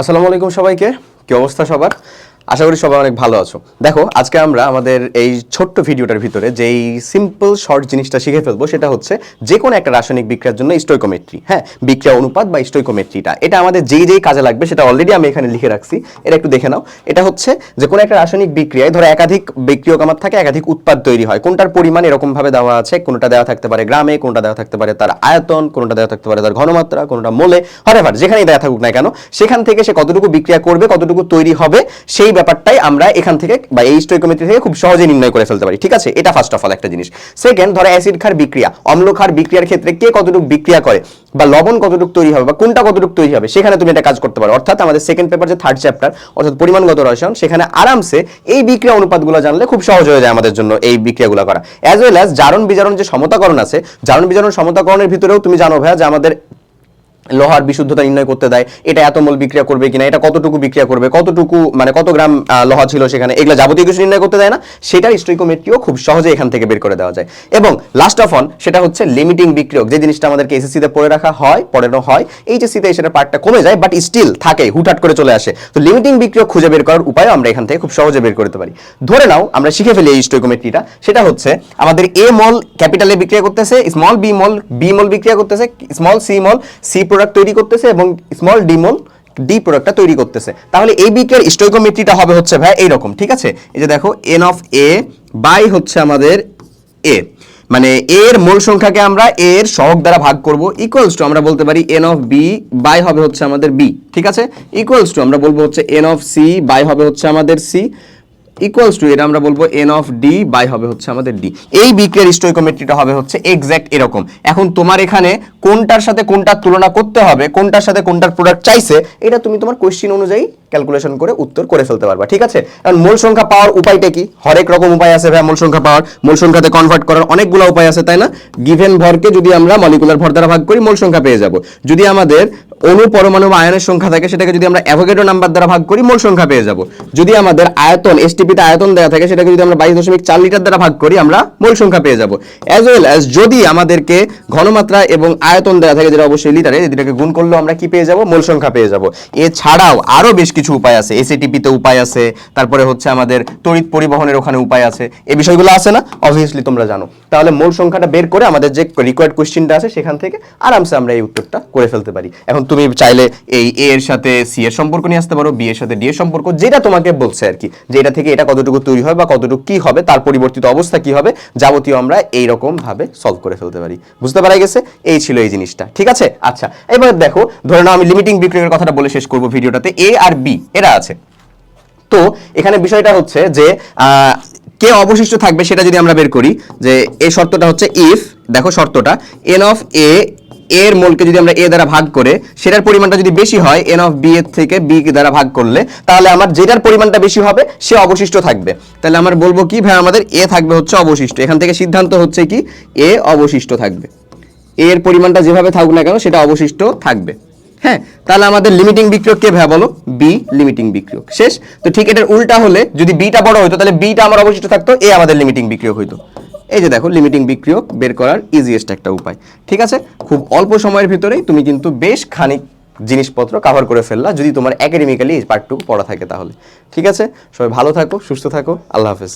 আসসালামু আলাইকুম সবাইকে। কি অবস্থা সবার? আশা করি সবাই অনেক ভালো আছো। দেখো, আজকে আমরা আমাদের এই ছোট্ট ভিডিওটার ভিতরে যেই সিম্পল শর্ট জিনিসটা শিখে ফেলব, সেটা হচ্ছে যে কোনো একটা রাসায়নিক বিক্রিয়ার জন্য স্টোইকোমেট্রি হ্যাঁ? বিক্রিয়া অনুপাত বা স্টোইকোমেট্রিটা এটা আমাদের যেই যেই কাজে লাগবে, সেটা অলরেডি আমি এখানে লিখে রাখছি। এটা একটু দেখে নাও। এটা হচ্ছে যে কোনো একটা রাসায়নিক বিক্রিয়ায়, ধরো একাধিক বিক্রিয়ক আমার থাকে, একাধিক উৎপাদ তৈরি হয়। কোনটার পরিমাণ এরকম ভাবে দেওয়া আছে, কোনটা দেওয়া থাকতে পারে গ্রামে, কোনটা দেওয়া থাকতে পারে তার আয়তন, কোনটা দেওয়া থাকতে পারে তার ঘনমাত্রা, কোনটা মোলে হরেভার যেখানেই দেওয়া থাকুক না কেন, সেখান থেকে সে কতটুকু বিক্রিয়া করবে, কতটুকু তৈরি হবে, সেই ব্যাপারটাই আমরা এখান থেকে বা এই স্টোইকোমেট্রি থেকে খুব সহজে নির্ণয় করে ফেলতে পারি। ঠিক আছে? এটা ফার্স্ট অফ অল একটা জিনিস। সেকেন্ড ধরো অ্যাসিড ক্ষার বিক্রিয়া। অম্ল ক্ষার বিক্রিয়ার ক্ষেত্রে কে কতটুকু বিক্রিয়া করে বা লবণ কতটুকু তৈরি হবে বা কোনটা কতটুকু তৈরি হবে, সেখানে তুমি এটা কাজ করতে পারো। অর্থাৎ আমাদের সেকেন্ড পেপার যে থার্ড চ্যাপ্টার অর্থাৎ পরিমাণগত রসায়ন, সেখানে আরামসে এই বিক্রিয়া অনুপাতগুলো জানলে খুব সহজ হয়ে যায় আমাদের জন্য এই বিক্রিয়াগুলো করা। অ্যাজ ওয়েল অ্যাজ জারণ বিজারণ যে সমতাকরণ আছে জারণ বিজারণ সমতাকরণের ভিতরেও তুমি জানো ভাইয়া যে আমাদের লোহার বিশুদ্ধতা নির্ণয় করতে দেয়, এটা এত মোল বিক্রিয়া করবে কিনা, এটা কতটুকু বিক্রিয়া করবে, কতটুকু মানে কত গ্রাম লোহা ছিল সেখানে, এগুলো যাবতীয় কিছু নির্ণয় করতে দেয় না, সেটার স্টোইকোমেট্রিও খুব সহজে এখান থেকে বের করে দেওয়া যায়। এবং লাস্ট অফ অন সেটা হচ্ছে লিমিটিং বিক্রিয়ক, যে জিনিসটা আমাদেরকে এসএসসি তে পড়ে রাখা হয়, পড়ানো হয় এইচএসসি তে সেটা পার্টটা কমে যায় বাট স্টিল থাকে, হুটহাট করে চলে আসে। তো লিমিটিং বিক্রিয়ক খুঁজে বের করার উপায় আমরা এখান থেকে খুব সহজে বের করতে পারি। ধরে নাও, আমরা শিখে ফেলি এই স্টোইকোমেট্রিটা সেটা হচ্ছে আমাদের এ মল ক্যাপিটালে বিক্রিয়া করতেছে small B mole B mole বিক্রিয়া করতেছে small C mole C product তৈরি করতেছে এবং স্মল ডি মল ডি প্রোডাক্টটা তৈরি করতেছে। তাহলে এই বিক্রিয়ার স্টোইকোমেট্রিটা হবে হচ্ছে ভাই এইরকম, ঠিক আছে? এই যে দেখো এন অফ এ বাই হচ্ছে আমাদের এ মানে এর মোল সংখ্যাকে আমরা এর সহগ দ্বারা ভাগ করব ইকুয়ালস টু আমরা বলতে পারি এন অফ বি বাই হবে হচ্ছে আমাদের বি ঠিক আছে? ইকুয়ালস টু আমরা বলব হচ্ছে এন অফ সি বাই হবে হচ্ছে আমাদের সি ইকুয়ালস টু এটা আমরা বলব এন অফ ডি বাই হবে হচ্ছে আমাদের ডি এই বিক্রিয়ার স্টোইকোমেট্রিটা হবে হচ্ছে এক্স্যাক্ট এরকম। এখন তোমার এখানে কোনটার সাথে কোনটার তুলনা করতে হবে, কোনটার সাথে কোনটার প্রোডাক্ট চাইছে, এটা তুমি তোমার কোশ্চিন অনুযায়ী ক্যালকুলেশন করে উত্তর করে ফেলতে পারবা, ঠিক আছে? কারণ মূল সংখ্যা পাওয়ার উপায়টা কি? হরেক রকম উপায় আছে ভাই মূল সংখ্যা পাওয়ার। মূল সংখ্যাতে কনভার্ট করার অনেকগুলো উপায় আছে, তাই না? গিভেন ভরকে যদি আমরা মলিকুলার ভর দ্বারা ভাগ করি, মূল সংখ্যা পেয়ে যাব। যদি আমাদের অণু পরমাণু বা আয়নের সংখ্যা থাকে, সেটাকে যদি আমরা অ্যাভোগেডো নাম্বার দ্বারা ভাগ করি, মূল সংখ্যা পেয়ে যাব। যদি আমাদের আয়তন এসটিপিতে আয়তন দেওয়া থাকে, সেটাকে যদি আমরা বাইশ দশমিক চার লিটার দ্বারা ভাগ করি, আমরা মূল সংখ্যা পেয়ে যাব। অ্যাজ ওয়েল অ্যাজ যদি আমাদেরকে ঘনমাত্রা এবং আয়তন দেওয়া থাকে, যেটা অবশ্যই লিটারে এটাকে গুণ করলেও আমরা কি পেয়ে যাব? মূল সংখ্যা পেয়ে যাব। এছাড়াও আরও বেশ কিছু উপায় আছে। এসএটিপিতে উপায় আছে, তারপরে হচ্ছে আমাদের তড়িৎ পরিবহনের ওখানে উপায় আছে। এই বিষয়গুলো আছে না? অবভিয়াসলি তোমরা জানো। তাহলে মূল সংখ্যাটা বের করে আমাদের যে রিকোয়ার্ড কোশ্চেনটা আছে, সেখান থেকে আরামসে আমরা এই উত্তরটা করে ফেলতে পারি। এখন তুমি চাইলে এই এ এর সাথে সি এর সম্পর্ক নিয়ে আসতে পারো বি এর সাথে ডি এর সম্পর্ক, যেটা তোমাকে বলছে আর কি, যে এটা থেকে এটা কতটুকু তৈরি হয় বা কতটুকু কি হবে, তার পরিবর্তিত অবস্থা কি হবে, যাবতীয় আমরা এই রকম ভাবে সলভ করে ফেলতে পারি। বুঝতে পারা গেছে? এই ছিল এই জিনিসটা, ঠিক আছে? আচ্ছা এবার দেখো, ধরে নাও আমি লিমিটিং বিক্রিয়ার কথাটা বলে শেষ করব ভিডিওটাতে এ আর বি এরা আছে। তো, এখানে বিষয়টা হচ্ছে যে কে অবশিষ্ট থাকবে সেটা যদি আমরা বের করি, যে এই শর্তটা হচ্ছে ইফ দেখো শর্তটা এন অফ এ এর মোলকে যদি আমরা এ দ্বারা ভাগ করে, সেটার পরিমাণটা যদি বেশি হয় এন অফ বি এর থেকে বি দ্বারা ভাগ করলে, তাহলে আমার যেটার পরিমাণটা বেশি হবে, সে অবশিষ্ট থাকবে। তাহলে আমার বলব কি, ভাই, আমাদের এ থাকবে হচ্ছে অবশিষ্ট। এখান থেকে সিদ্ধান্ত হচ্ছে কি এ অবশিষ্ট থাকবে। এর পরিমাণটা যেভাবে থাকুক না কেন, সেটা অবশিষ্ট থাকবে। হ্যাঁ তাহলে আমাদের লিমিটিং বিক্রিয়ক কে, ভাই, বলো? বি লিমিটিং বিক্রিয়ক। শেষ? তো ঠিক এটার উল্টা হলে যদি বিটা বড় হতো তাহলে বিটা আমার অবশিষ্ট থাকতো এ আমাদের লিমিটিং বিক্রিয়ক হইতো। এই যে দেখো লিমিটিং বিক্রিয়ক বের করার ইজিয়েস্ট একটা উপায়। ঠিক আছে? খুব অল্প সময়ের ভিতরেই তুমি কিন্তু বেশ খানিক জিনিসপত্র কাভার করে ফেললা, যদি তোমার একাডেমিক্যালি এই পার্টটুকু পড়া থাকে তাহলে। ঠিক আছে? সবাই ভালো থাকো, সুস্থ থাকো, আল্লাহ হাফেজ।